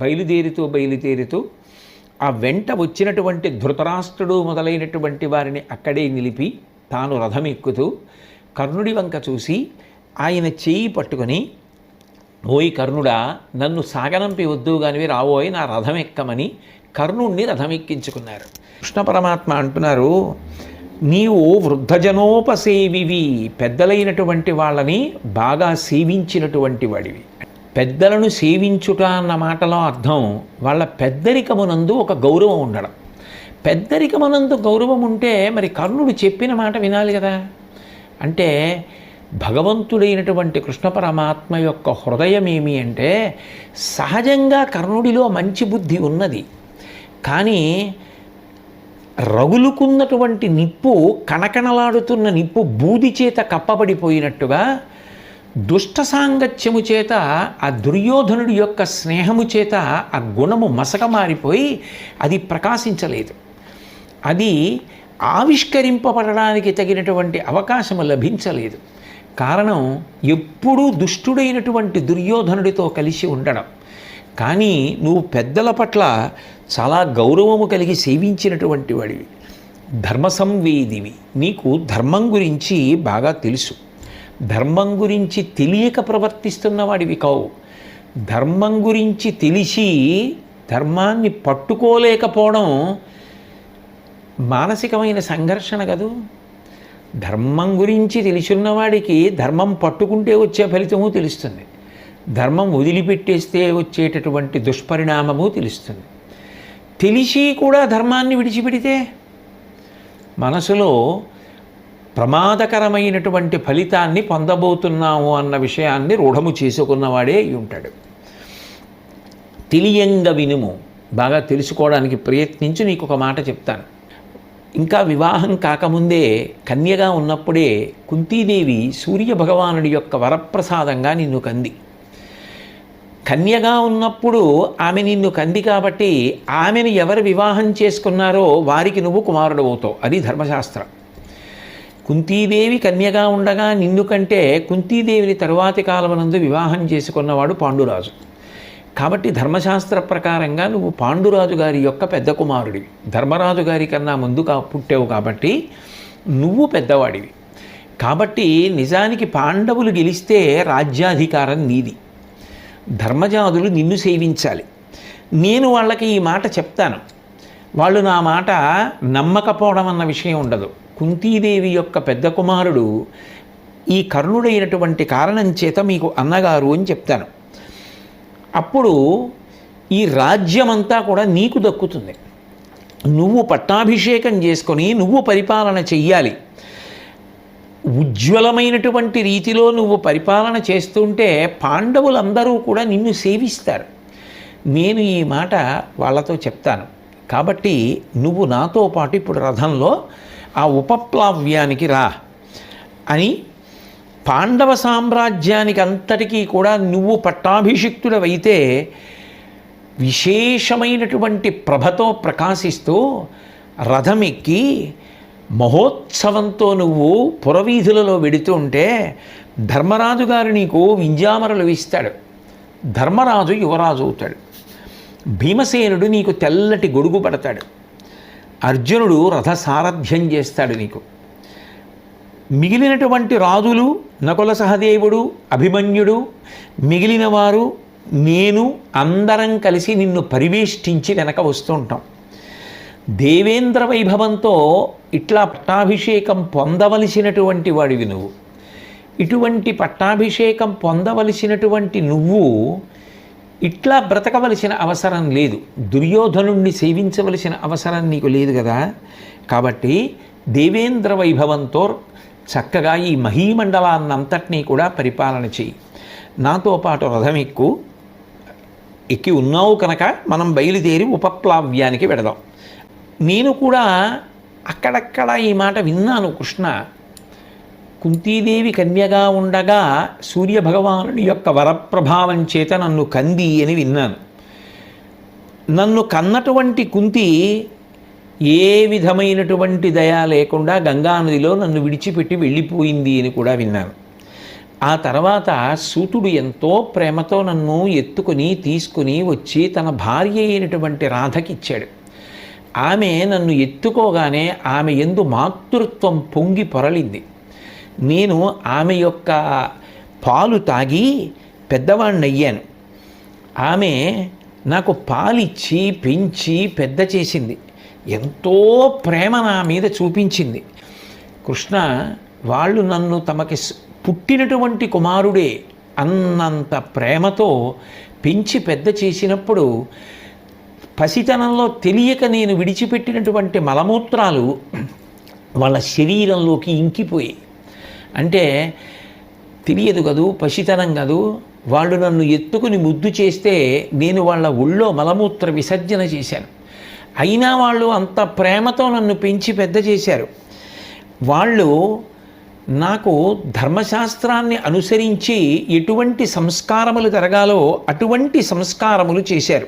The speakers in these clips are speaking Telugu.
బయలుదేరుతూ బయలుదేరుతూ ఆ వెంట వచ్చినటువంటి ధృతరాష్ట్రుడు మొదలైనటువంటి వారిని అక్కడే నిలిపి తాను రథం ఎక్కుతూ కర్ణుడి వంక చూసి ఆయన చేయి పట్టుకొని ఓయ్ కర్ణుడా నన్ను సాగనంపి వద్దు కానివి రావోయ్ నా రథం ఎక్కమని కర్ణుణ్ణి రథం ఎక్కించుకున్నారు కృష్ణ పరమాత్మ అంటున్నారు నీవు వృద్ధజనోపసేవివి పెద్దలైనటువంటి వాళ్ళని బాగా సేవించినటువంటి వాడివి. పెద్దలను సేవించుట అన్న మాటలో అర్థం వాళ్ళ పెద్దరికమునందు ఒక గౌరవం ఉండడం. పెద్దరికమునందు గౌరవం ఉంటే మరి కర్ణుడు చెప్పిన మాట వినాలి కదా. అంటే భగవంతుడైనటువంటి కృష్ణ పరమాత్మ యొక్క హృదయం ఏమి అంటే సహజంగా కర్ణుడిలో మంచి బుద్ధి ఉన్నది. కానీ రగులుకున్నటువంటి నిప్పు కణకణలాడుతున్న నిప్పు బూది చేత కప్పబడిపోయినట్టుగా దుష్ట సాంగత్యము చేత ఆ దుర్యోధనుడి యొక్క స్నేహము చేత ఆ గుణము మసక మారిపోయి అది ప్రకాశించలేదు. అది ఆవిష్కరింపబడడానికి తగినటువంటి అవకాశము లభించలేదు. కారణం ఎప్పుడూ దుష్టుడైనటువంటి దుర్యోధనుడితో కలిసి ఉండడం. కానీ నువ్వు పెద్దల పట్ల చాలా గౌరవము కలిగి సేవించినటువంటి వాడివి. ధర్మ సంవేదివి నీకు ధర్మం గురించి బాగా తెలుసు. ధర్మం గురించి తెలియక ప్రవర్తిస్తున్న వాడివి కావు. ధర్మం గురించి తెలిసి ధర్మాన్ని పట్టుకోలేకపోవడం మానసికమైన సంఘర్షణ కదూ? ధర్మం గురించి తెలిసిన్నవాడికి ధర్మం పట్టుకుంటే వచ్చే ఫలితము తెలుస్తుంది. ధర్మం వదిలిపెట్టేస్తే వచ్చేటటువంటి దుష్పరిణామము తెలుస్తుంది. తెలిసి కూడా ధర్మాన్ని విడిచిపెడితే మనసులో ప్రమాదకరమైనటువంటి ఫలితాన్ని పొందబోతున్నాము అన్న విషయాన్ని రూఢము చేసుకున్నవాడే అయి ఉంటాడు. తెలియంగ వినుము. బాగా తెలుసుకోవడానికి ప్రయత్నించి నీకు ఒక మాట చెప్తాను. ఇంకా వివాహం కాకముందే కన్యగా ఉన్నప్పుడే కుంతీదేవి సూర్య భగవానుడి యొక్క వరప్రసాదంగా నిన్ను కంది. కన్యగా ఉన్నప్పుడు ఆమె నిన్ను కంది కాబట్టి ఆమెను ఎవరు వివాహం చేసుకున్నారో వారికి నువ్వు కుమారుడు అవుతావు అది ధర్మశాస్త్రం. కుంతీదేవి కన్యగా ఉండగా నిన్ను కంటే కుంతీదేవిని తరువాతి కాలమునందు వివాహం చేసుకున్నవాడు పాండురాజు. కాబట్టి ధర్మశాస్త్ర ప్రకారంగా నువ్వు పాండురాజు గారి యొక్క పెద్ద కుమారుడివి ధర్మరాజు గారి కన్నా ముందుగా పుట్టావు కాబట్టి నువ్వు పెద్దవాడివి. కాబట్టి నిజానికి పాండవులు గెలిస్తే రాజ్యాధికారం నీది. ధర్మజాదులు నిన్ను సేవించాలి. నేను వాళ్ళకి ఈ మాట చెప్తాను. వాళ్ళు నా మాట నమ్మకపోవడం అన్న విషయం ఉండదు. కుంతీదేవి యొక్క పెద్ద కుమారుడు ఈ కర్ణుడైనటువంటి కారణం చేత మీకు అన్నగారు అని చెప్తాను. అప్పుడు ఈ రాజ్యమంతా కూడా నీకు దక్కుతుంది. నువ్వు పట్టాభిషేకం చేసుకొని నువ్వు పరిపాలన చెయ్యాలి. ఉజ్వలమైనటువంటి రీతిలో నువ్వు పరిపాలన చేస్తుంటే పాండవులందరూ కూడా నిన్ను సేవిస్తారు. నేను ఈ మాట వాళ్ళతో చెప్తాను. కాబట్టి నువ్వు నాతో పాటు ఇప్పుడు రథంలో ఆ ఉపప్లావ్యానికి రా అని పాండవ సామ్రాజ్యానికి అంతటికీ కూడా నువ్వు పట్టాభిషిక్తుడవైతే విశేషమైనటువంటి ప్రభతో ప్రకాశిస్తూ రథమెక్కి మహోత్సవంతో నువ్వు పురవీధులలో వెడుతూ ఉంటే ధర్మరాజు గారు నీకు వింజామరలు ఇస్తాడు. ధర్మరాజు యువరాజు అవుతాడు. భీమసేనుడు నీకు తెల్లటి గొడుగు పడతాడు. అర్జునుడు రథ సారథ్యం చేస్తాడు నీకు. మిగిలినటువంటి రాజులు నకుల సహదేవుడు అభిమన్యుడు మిగిలిన వారు నేను అందరం కలిసి నిన్ను పరివేష్టించి వెనక వస్తూ ఉంటాం దేవేంద్ర వైభవంతో ఇట్లా పట్టాభిషేకం పొందవలసినటువంటి వాడివి నువ్వు. ఇటువంటి పట్టాభిషేకం పొందవలసినటువంటి నువ్వు ఇట్లా బ్రతకవలసిన అవసరం లేదు. దుర్యోధనుణ్ణి సేవించవలసిన అవసరం నీకు లేదు కదా? కాబట్టి దేవేంద్ర వైభవంతో చక్కగా ఈ మహీమండలాన్నంతటినీ కూడా పరిపాలన చేయి. నాతో పాటు రథం ఎక్కు ఎక్కి ఉన్నావు కనుక మనం బయలుదేరి ఉపప్లావ్యానికి వెడదాం. నేను కూడా అక్కడక్కడ ఈ మాట విన్నాను కృష్ణ. కుంతీదేవి కన్యగా ఉండగా సూర్యభగవానుడి యొక్క వరప్రభావం చేత నన్ను కంది అని విన్నాను. నన్ను కన్నటువంటి కుంతి ఏ విధమైనటువంటి దయ లేకుండా గంగానదిలో నన్ను విడిచిపెట్టి వెళ్ళిపోయింది అని కూడా విన్నాను. ఆ తర్వాత సూతుడు ఎంతో ప్రేమతో నన్ను ఎత్తుకొని తీసుకుని వచ్చి తన భార్య అయినటువంటి రాధకిచ్చాడు ఆమె నన్ను ఎత్తుకోగానే ఆమె ఎందు మాతృత్వం పొంగి పొరలింది. నేను ఆమె యొక్క పాలు తాగి పెద్దవాణ్ణి అయ్యాను ఆమె నాకు పాలిచ్చి పెంచి పెద్ద చేసింది. ఎంతో ప్రేమ నా మీద చూపించింది. కృష్ణ వాళ్ళు నన్ను తమకి పుట్టినటువంటి కుమారుడే అన్నంత ప్రేమతో పెంచి పెద్ద చేసినప్పుడు పసితనంలో తెలియక నేను విడిచిపెట్టినటువంటి మలమూత్రాలు వాళ్ళ శరీరంలోకి ఇంకిపోయి అంటే తెలియదు కదూ పసితనం కదూ వాళ్ళు నన్ను ఎత్తుకుని ముద్దు చేస్తే నేను వాళ్ళ ఒళ్ళో మలమూత్ర విసర్జన చేశాను. అయినా వాళ్ళు అంత ప్రేమతో నన్ను పెంచి పెద్ద చేశారు. వాళ్ళు నాకు ధర్మశాస్త్రాన్ని అనుసరించి ఎటువంటి సంస్కారములు జరగాలో అటువంటి సంస్కారములు చేశారు.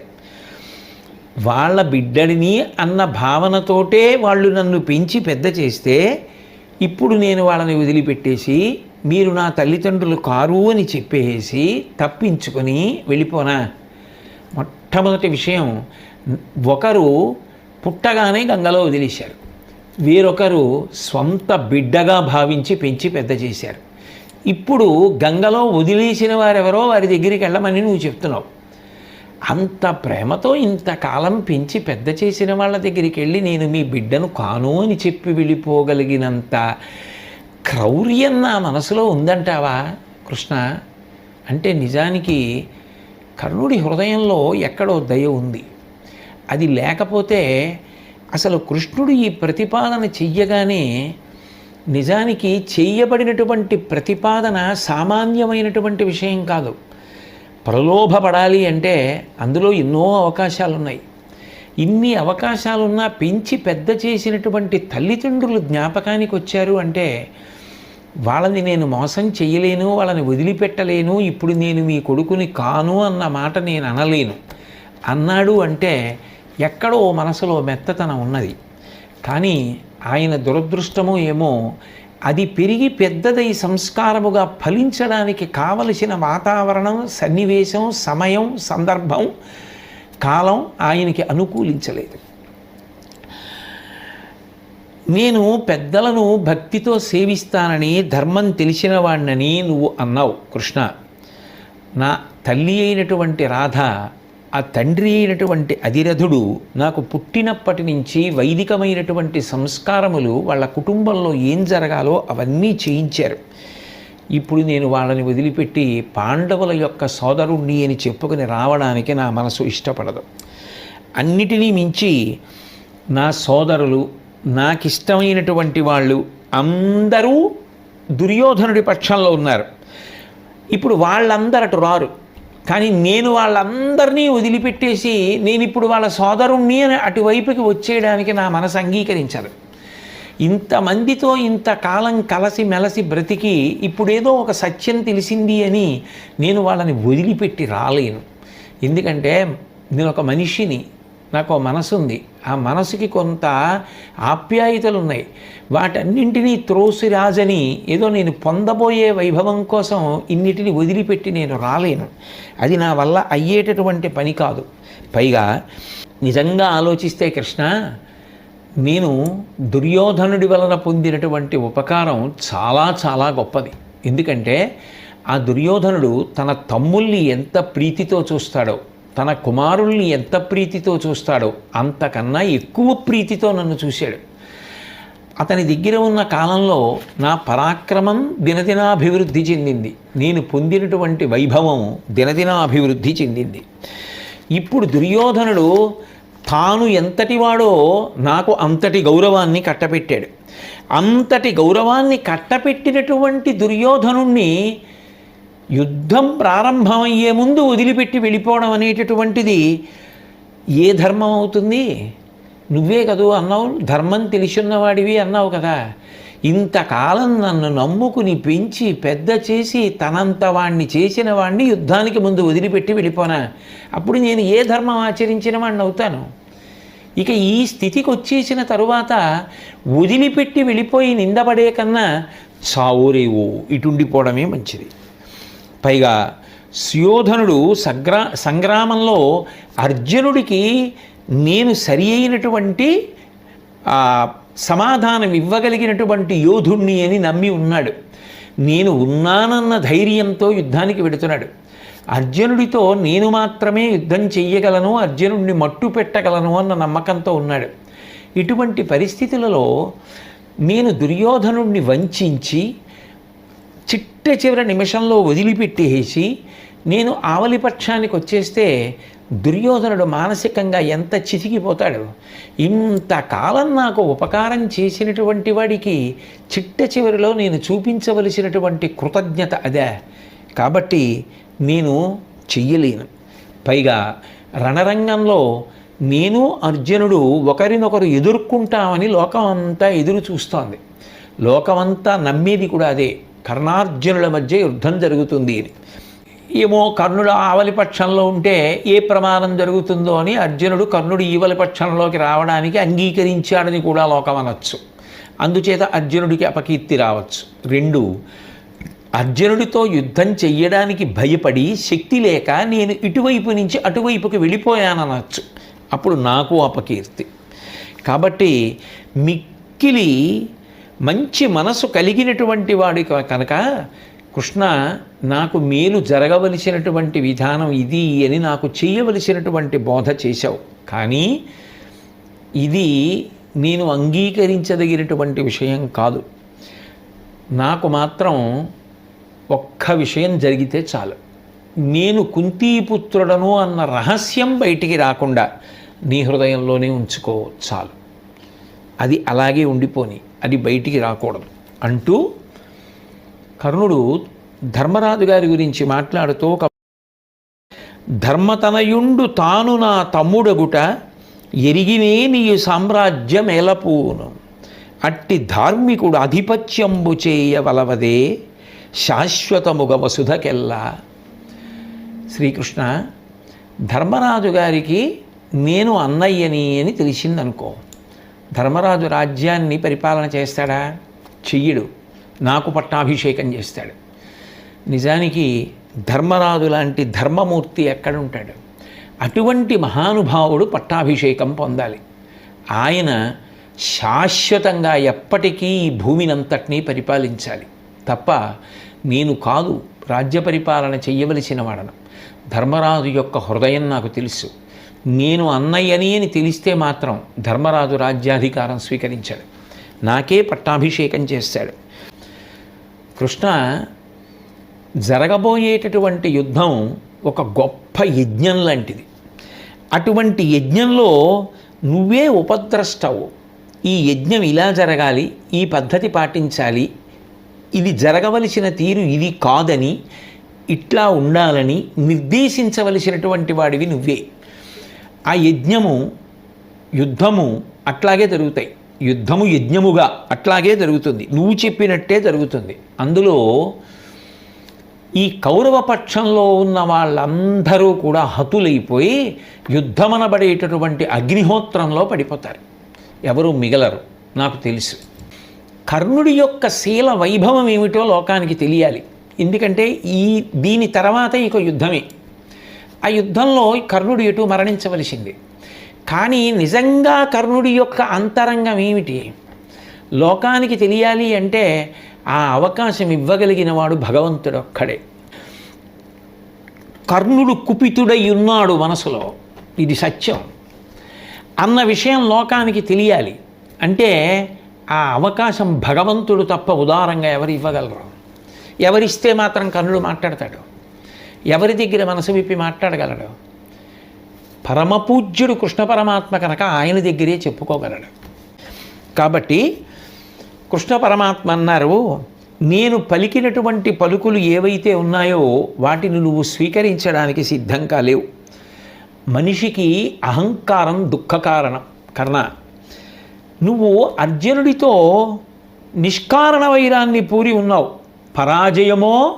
వాళ్ళ బిడ్డడిని అన్న భావనతోటే వాళ్ళు నన్ను పెంచి పెద్ద చేస్తే ఇప్పుడు నేను వాళ్ళని వదిలిపెట్టేసి మీరు నా తల్లిదండ్రులు కారు అని చెప్పేసి తప్పించుకొని వెళ్ళిపోనా? మొట్టమొదటి విషయం ఒకరు పుట్టగానే గంగలో వదిలేశారు. వేరొకరు స్వంత బిడ్డగా భావించి పెంచి పెద్ద చేశారు. ఇప్పుడు గంగలో వదిలేసిన వారెవరో వారి దగ్గరికి వెళ్ళమని నువ్వు చెప్తున్నావు. అంత ప్రేమతో ఇంతకాలం పెంచి పెద్ద చేసిన వాళ్ళ దగ్గరికి వెళ్ళి నేను మీ బిడ్డను కాను అని చెప్పి వెళ్ళిపోగలిగినంత క్రౌర్యం నా మనసులో ఉందంటావా కృష్ణ? అంటే నిజానికి కర్ణుడి హృదయంలో ఎక్కడో దయ ఉంది. అది లేకపోతే అసలు కృష్ణుడు ఈ ప్రతిపాదన చెయ్యగానే నిజానికి చేయబడినటువంటి ప్రతిపాదన సామాన్యమైనటువంటి విషయం కాదు. ప్రలోభపడాలి అంటే అందులో ఎన్నో అవకాశాలు ఉన్నాయి ఇన్ని అవకాశాలున్నా పెంచి పెద్ద చేసినటువంటి తల్లిదండ్రులు జ్ఞాపకానికి వచ్చారు అంటే వాళ్ళని నేను మోసం చేయలేను వాళ్ళని వదిలిపెట్టలేను ఇప్పుడు నేను మీ కొడుకుని కాను అన్న మాట నేను అనలేను. అన్నాడు అంటే ఎక్కడో మనసులో మెత్తతనం ఉన్నది. కానీ ఆయన దురదృష్టమో ఏమో అది పెరిగి పెద్దదై సంస్కారముగా ఫలించడానికి కావలసిన వాతావరణం సన్నివేశం సమయం సందర్భం కాలం ఆయనకి అనుకూలించలేదు. నేను పెద్దలను భక్తితో సేవిస్తానని ధర్మం తెలిసిన వాణ్ణని నువ్వు అన్నావు కృష్ణ. నా తల్లి అయినటువంటి రాధ ఆ తండ్రి అయినటువంటి అధిరథుడు నాకు పుట్టినప్పటి నుంచి వైదికమైనటువంటి సంస్కారములు వాళ్ళ కుటుంబంలో ఏం జరగాలో అవన్నీ చేయించారు. ఇప్పుడు నేను వాళ్ళని వదిలిపెట్టి పాండవుల యొక్క సోదరుణ్ణి అని చెప్పుకుని రావడానికి నా మనసు ఇష్టపడదు. అన్నిటినీ మించి నా సోదరులు నాకిష్టమైనటువంటి వాళ్ళు అందరూ దుర్యోధనుడి పక్షంలో ఉన్నారు. ఇప్పుడు వాళ్ళందరటు రారు. కానీ నేను వాళ్ళందరినీ వదిలిపెట్టేసి నేను ఇప్పుడు వాళ్ళ సోదరుణ్ణి అని అటువైపుకి వచ్చేయడానికి నా మనసు అంగీకరించదు. ఇంతమందితో ఇంతకాలం కలసి మెలసి బ్రతికి ఇప్పుడేదో ఒక సత్యం తెలిసింది అని నేను వాళ్ళని వదిలిపెట్టి రాలేను. ఎందుకంటే నేను ఒక మనిషిని నాకు మనసు ఉంది ఆ మనసుకి కొంత ఆప్యాయతలు ఉన్నాయి వాటన్నింటినీ త్రోసి రాజని ఏదో నేను పొందబోయే వైభవం కోసం ఇన్నిటిని వదిలిపెట్టి నేను రాలేను. అది నా వల్ల అయ్యేటటువంటి పని కాదు. పైగా నిజంగా ఆలోచిస్తే కృష్ణ నేను దుర్యోధనుడి వలన పొందినటువంటి ఉపకారం చాలా చాలా గొప్పది. ఎందుకంటే ఆ దుర్యోధనుడు తన తమ్ముల్ని ఎంత ప్రీతితో చూస్తాడో తన కుమారుల్ని ఎంత ప్రీతితో చూస్తాడో అంతకన్నా ఎక్కువ ప్రీతితో నన్ను చూశాడు. అతని దగ్గర ఉన్న కాలంలో నా పరాక్రమం దినదినాభివృద్ధి చెందింది. నేను పొందినటువంటి వైభవం దినదినాభివృద్ధి చెందింది. ఇప్పుడు దుర్యోధనుడు తాను ఎంతటివాడో నాకు అంతటి గౌరవాన్ని కట్టపెట్టాడు. అంతటి గౌరవాన్ని కట్టపెట్టినటువంటి దుర్యోధనుణ్ణి యుద్ధం ప్రారంభమయ్యే ముందు వదిలిపెట్టి వెళ్ళిపోవడం అనేటటువంటిది ఏ ధర్మం అవుతుంది? నువ్వే కదూ అన్నావు ధర్మం తెలిసిన్నవాడివి అన్నావు కదా. ఇంతకాలం నన్ను నమ్ముకుని పెంచి పెద్ద చేసి తనంత వాణ్ణి చేసిన వాణ్ణి యుద్ధానికి ముందు వదిలిపెట్టి వెళ్ళిపోనా? అప్పుడు నేను ఏ ధర్మం ఆచరించిన వాడిని అవుతాను? ఇక ఈ స్థితికి వచ్చేసిన తరువాత వదిలిపెట్టి వెళ్ళిపోయి నిందపడే కన్నా సావురేవు ఇటుండిపోవడమే మంచిది. పైగా సుయోధనుడు సగ్రా సంగ్రామంలో అర్జునుడికి నేను సరి అయినటువంటి సమాధానం ఇవ్వగలిగినటువంటి యోధుణ్ణి అని నమ్మి ఉన్నాడు. నేను ఉన్నానన్న ధైర్యంతో యుద్ధానికి వెడుతున్నాడు. అర్జునుడితో నేను మాత్రమే యుద్ధం చెయ్యగలను అర్జునుడిని మట్టు పెట్టగలను అన్న నమ్మకంతో ఉన్నాడు. ఇటువంటి పరిస్థితులలో నేను దుర్యోధనుడిని వంచించి చిట్ట చివరి నిమిషంలో వదిలిపెట్టేసి నేను ఆవలిపక్షానికి వచ్చేస్తే దుర్యోధనుడు మానసికంగా ఎంత చితికిపోతాడు? ఇంతకాలం నాకు ఉపకారం చేసినటువంటి వాడికి చిట్ట చివరిలో నేను చూపించవలసినటువంటి కృతజ్ఞత అదే. కాబట్టి నేను చెయ్యలేను. పైగా రణరంగంలో నేను అర్జునుడు ఒకరినొకరు ఎదుర్కొంటామని లోకం అంతా ఎదురు చూస్తోంది లోకమంతా నమ్మేది కూడా అదే. కర్ణార్జునుల మధ్య యుద్ధం జరుగుతుంది అని ఏమో కర్ణుడు ఆవలి పక్షంలో ఉంటే ఏ ప్రమాదం జరుగుతుందో అని అర్జునుడు కర్ణుడు ఈవలి పక్షంలోకి రావడానికి అంగీకరించాడని కూడా లోకం అనొచ్చు. అందుచేత అర్జునుడికి అపకీర్తి రావచ్చు. రెండు అర్జునుడితో యుద్ధం చెయ్యడానికి భయపడి శక్తి లేక నేను ఇటువైపు నుంచి అటువైపుకి వెళ్ళిపోయాననొచ్చు. అప్పుడు నాకు అపకీర్తి. కాబట్టి మిక్కిలి మంచి మనసు కలిగినటువంటి వాడి కనుక కృష్ణ నాకు మేలు జరగవలసినటువంటి విధానం ఇది అని నాకు చేయవలసినటువంటి బోధ చేశావు. కానీ ఇది నేను అంగీకరించదగినటువంటి విషయం కాదు. నాకు మాత్రం ఒక్క విషయం జరిగితే చాలు. నేను కుంతీపుత్రుడను అన్న రహస్యం బయటికి రాకుండా నీ హృదయంలోనే ఉంచుకో చాలు. అది అలాగే ఉండిపోని. అది బయటికి రాకూడదు. అంటూ కర్ణుడు ధర్మరాజు గారి గురించి మాట్లాడుతూ ఒక ధర్మతనయుండు తాను నా తమ్ముడగుట ఎరిగినే నీయు సామ్రాజ్యం ఎలపూను. అట్టి ధార్మికుడు అధిపత్యంబు చేయవలవదే శాశ్వతముగ వసుధకెల్లా. శ్రీకృష్ణ ధర్మరాజు గారికి నేను అన్నయ్యని అని తెలిసిందనుకో. ధర్మరాజు రాజ్యాన్ని పరిపాలన చేస్తాడా? చెయ్యడు. నాకు పట్టాభిషేకం చేస్తాడు. నిజానికి ధర్మరాజు లాంటి ధర్మమూర్తి ఎక్కడుంటాడు? అటువంటి మహానుభావుడు పట్టాభిషేకం పొందాలి. ఆయన శాశ్వతంగా ఎప్పటికీ ఈ భూమినంతటినీ పరిపాలించాలి. తప్ప నేను కాదు రాజ్య పరిపాలన చెయ్యవలసిన వాడను. ధర్మరాజు యొక్క హృదయం నాకు తెలుసు. నేను అన్నయ్యని అని తెలిస్తే మాత్రం ధర్మరాజు రాజ్యాధికారం స్వీకరించాడు. నాకే పట్టాభిషేకం చేస్తాడు. కృష్ణ జరగబోయేటటువంటి యుద్ధం ఒక గొప్ప యజ్ఞం లాంటిది. అటువంటి యజ్ఞంలో నువ్వే ఉపద్రష్టవు. ఈ యజ్ఞం ఇలా జరగాలి ఈ పద్ధతి పాటించాలి ఇది జరగవలసిన తీరు ఇది కాదని ఇట్లా ఉండాలని నిర్దేశించవలసినటువంటి వాడివి నువ్వే. ఆ యజ్ఞము యుద్ధము అట్లాగే జరుగుతాయి. యుద్ధము యజ్ఞముగా అట్లాగే జరుగుతుంది. నువ్వు చెప్పినట్టే జరుగుతుంది. అందులో ఈ కౌరవ పక్షంలో ఉన్న వాళ్ళందరూ కూడా హతులైపోయి యుద్ధమనబడేటటువంటి అగ్నిహోత్రంలో పడిపోతారు. ఎవరు మిగలరు? నాకు తెలుసు. కర్ణుడి యొక్క శీల వైభవం ఏమిటో లోకానికి తెలియాలి. ఎందుకంటే ఈ దీని తర్వాత ఇక యుద్ధమే. ఆ యుద్ధంలో కర్ణుడు ఎటు మరణించవలసింది. కానీ నిజంగా కర్ణుడి యొక్క అంతరంగం ఏమిటి? లోకానికి తెలియాలి అంటే ఆ అవకాశం ఇవ్వగలిగిన వాడు భగవంతుడు ఒక్కడే. కర్ణుడు కుపితుడై ఉన్నాడు మనసులో. ఇది సత్యం. అన్న విషయం లోకానికి తెలియాలి అంటే ఆ అవకాశం భగవంతుడు తప్ప ఉదారంగా ఎవరు ఇవ్వగలరు? ఎవరిస్తే మాత్రం కర్ణుడు మాట్లాడతాడు? ఎవరి దగ్గర మనసు విప్పి మాట్లాడగలడు? పరమపూజ్యుడు కృష్ణ పరమాత్మ కనుక ఆయన దగ్గరే చెప్పుకోగలడు. కాబట్టి కృష్ణ పరమాత్మ అన్నారు నేను పలికినటువంటి పలుకులు ఏవైతే ఉన్నాయో వాటిని నువ్వు స్వీకరించడానికి సిద్ధంగా లేవు. మనిషికి అహంకారం దుఃఖ కారణం. కర్ణ నువ్వు అర్జునుడితో నిష్కారణ వైరాన్ని పూరి ఉన్నావు. పరాజయమో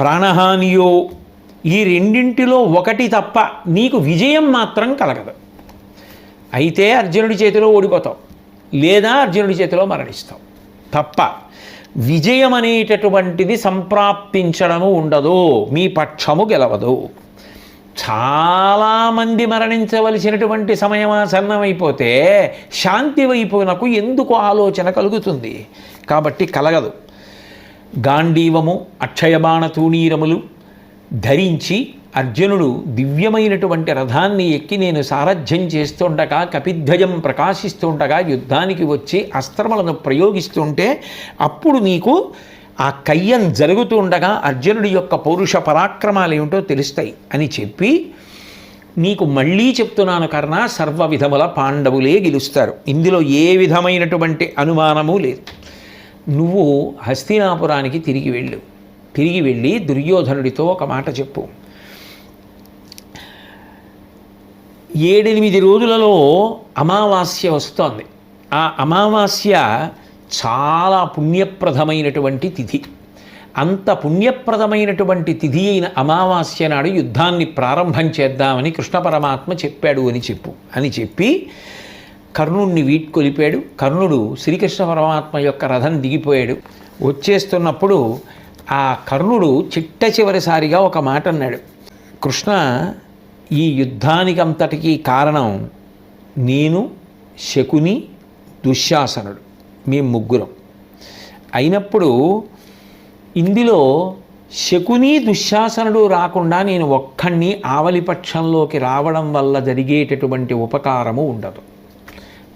ప్రాణహానియో ఈ రెండింటిలో ఒకటి తప్ప నీకు విజయం మాత్రం కలగదు. అయితే అర్జునుడి చేతిలో ఓడిపోతావు. లేదా అర్జునుడి చేతిలో మరణిస్తావు. తప్ప విజయం అనేటటువంటిది సంప్రాప్తించడము ఉండదు. మీ పక్షము గెలవదు. చాలామంది మరణించవలసినటువంటి సమయం ఆసన్నమైపోతే శాంతి వైపునకు ఎందుకు ఆలోచన కలుగుతుంది? కాబట్టి కలగదు. గాంధీవము అక్షయబాణ తూణీరములు ధరించి అర్జునుడు దివ్యమైనటువంటి రథాన్ని ఎక్కి నేను సారథ్యం చేస్తుండగా కపిధ్వజం ప్రకాశిస్తుండగా యుద్ధానికి వచ్చి అస్త్రములను ప్రయోగిస్తుంటే అప్పుడు నీకు ఆ కయ్యం జరుగుతుండగా అర్జునుడి యొక్క పౌరుష పరాక్రమాలు ఏమిటో తెలుస్తాయి అని చెప్పి నీకు మళ్ళీ చెప్తున్నాను కర్ణ సర్వ విధముల పాండవులే గెలుస్తారు. ఇందులో ఏ విధమైనటువంటి అనుమానము లేదు. నువ్వు హస్తినాపురానికి తిరిగి వెళ్ళు. తిరిగి వెళ్ళి దుర్యోధనుడితో ఒక మాట చెప్పు. ఏడెనిమిది రోజులలో అమావాస్య వస్తోంది. ఆ అమావాస్య చాలా పుణ్యప్రదమైనటువంటి తిథి. అంత పుణ్యప్రదమైనటువంటి తిథి అయిన అమావాస్య నాడు యుద్ధాన్ని ప్రారంభం చేద్దామని కృష్ణ పరమాత్మ చెప్పాడు అని చెప్పు. అని చెప్పి కర్ణుడిని వీట్కొలిపాడు కర్ణుడు శ్రీకృష్ణ పరమాత్మ యొక్క రథం దిగిపోయాడు. వచ్చేస్తున్నప్పుడు ఆ కర్ణుడు చిట్ట చివరిసారిగా ఒక మాట అన్నాడు. కృష్ణ ఈ యుద్ధానికి అంతటికీ కారణం నేను శకుని దుశ్శాసనుడు మేము ముగ్గురం. అయినప్పుడు ఇందులో శకుని దుశ్శాసనుడు రాకుండా నేను ఒక్కడిని ఆవలిపక్షంలోకి రావడం వల్ల జరిగేటటువంటి ఉపకారము ఉండదు.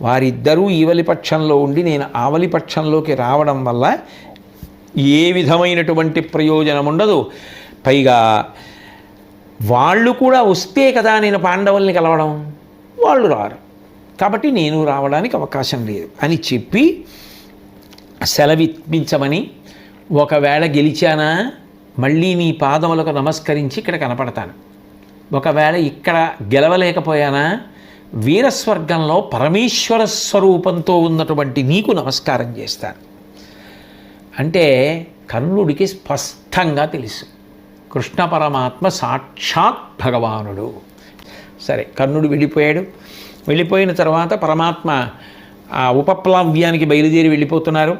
వారిద్దరూ ఈవలిపక్షంలో ఉండి నేను ఆవలిపక్షంలోకి రావడం వల్ల ఏ విధమైనటువంటి ప్రయోజనం ఉండదు. పైగా వాళ్ళు కూడా వస్తే కదా నేను పాండవుల్ని కలవడం. వాళ్ళు రారు. కాబట్టి నేను రావడానికి అవకాశం లేదు అని చెప్పి సెలవిప్పించమని ఒకవేళ గెలిచానా మళ్ళీ నీ పాదములకు నమస్కరించి ఇక్కడ కనపడతాను. ఒకవేళ ఇక్కడ గెలవలేకపోయానా వీరస్వర్గంలో పరమేశ్వర స్వరూపంతో ఉన్నటువంటి నీకు నమస్కారం చేస్తాను. అంటే కర్ణుడికి స్పష్టంగా తెలుసు. కృష్ణ పరమాత్మ సాక్షాత్ భగవానుడు. సరే కర్ణుడు వెళ్ళిపోయాడు. వెళ్ళిపోయిన తర్వాత పరమాత్మ ఆ ఉపప్లావ్యానికి బయలుదేరి వెళ్ళిపోతున్నారు.